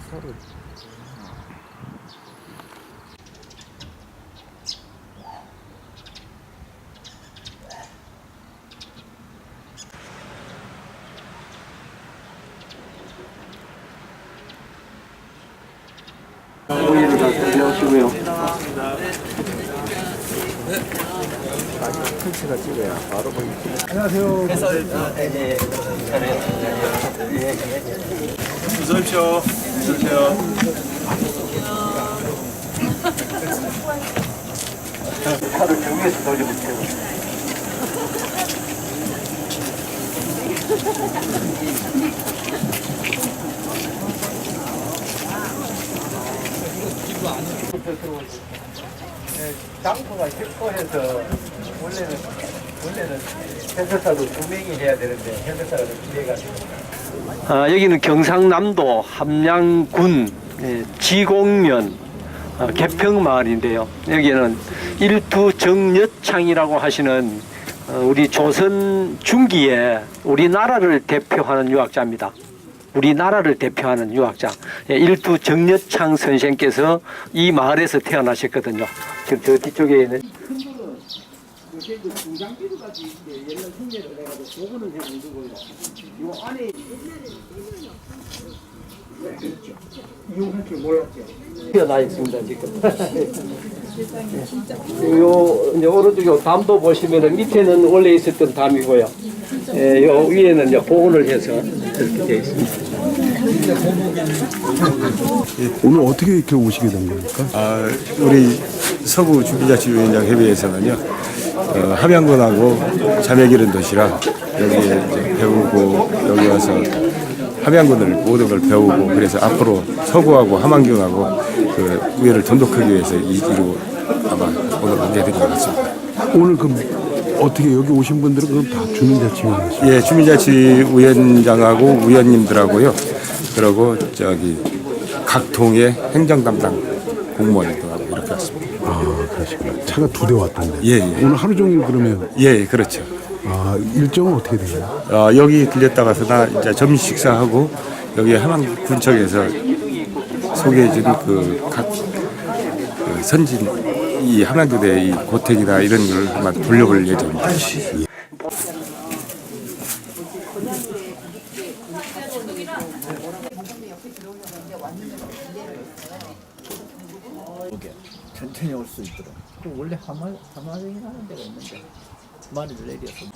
서로 오일을 다 준비하시고요. 펜치가 찍어야 바로 보이지. 어서 오십시오. 어서 오십시오. 차를 정리해서 돌려볼게요. 장소가 협소해서 원래는 원래는 해설사도 두 명이 해야 되는데 해설사가 좀 기대가지고 아, 여기는 경상남도 함양군 예, 지곡면 어, 개평마을인데요. 여기는 일두 정여창이라고 하시는 어, 우리 조선 중기에 우리나라를 대표하는 유학자입니다. 우리나라를 대표하는 유학자 예, 일두 정여창 선생께서 이 마을에서 태어나셨거든요. 지금 저 뒤쪽에 있는 요새 그 중장비로까지 옛날 흉내를 해가지고 복원을 해놓은 거예요. 요 안에 이용할 줄 몰랐죠. 뛰어나 있습니다 지금. 요 이제 오른쪽에 담도 보시면은 밑에는 원래 있었던 담이고요. 예, 요 위에는 이제 복원을 해서 이렇게 되어 있습니다. 오늘 어떻게 이렇게 오시게 된 겁니까? 아, 우리 서부 주기자치 위원장 협의회에서는요, 어, 함양군하고 자매기른 도시라 여기에 이제 배우고 여기 와서 함양군을 모든 걸 배우고 그래서 앞으로 서구하고 함안경하고 그 우애를 돈독하기 위해서 이 일로 아마 오늘 오게 된 것 같습니다. 오늘 그럼 어떻게 여기 오신 분들은 그럼 다 주민자치위원이시죠? 예, 주민자치 위원장하고 위원님들하고요. 그리고 저기 각 동의 행정 담당 공무원도 하고 이렇게 왔습니다. 아 그러시구나. 차가 두 대 왔던데. 예, 예. 오늘 하루 종일 그러면 예, 그렇죠. 아 일정은 어떻게 되나요? 어, 여기 들렸다가서 나 이제 점심 식사하고 여기 함양 군청에서 소개해준 그각 그 선진 이 함양교대 이 고택이나 이런 걸 아마 돌려볼 예정입니다. 천천히 올 수 있도록. 그 원래 하마 하마경이 하는 데가 있는데 많이들 내려서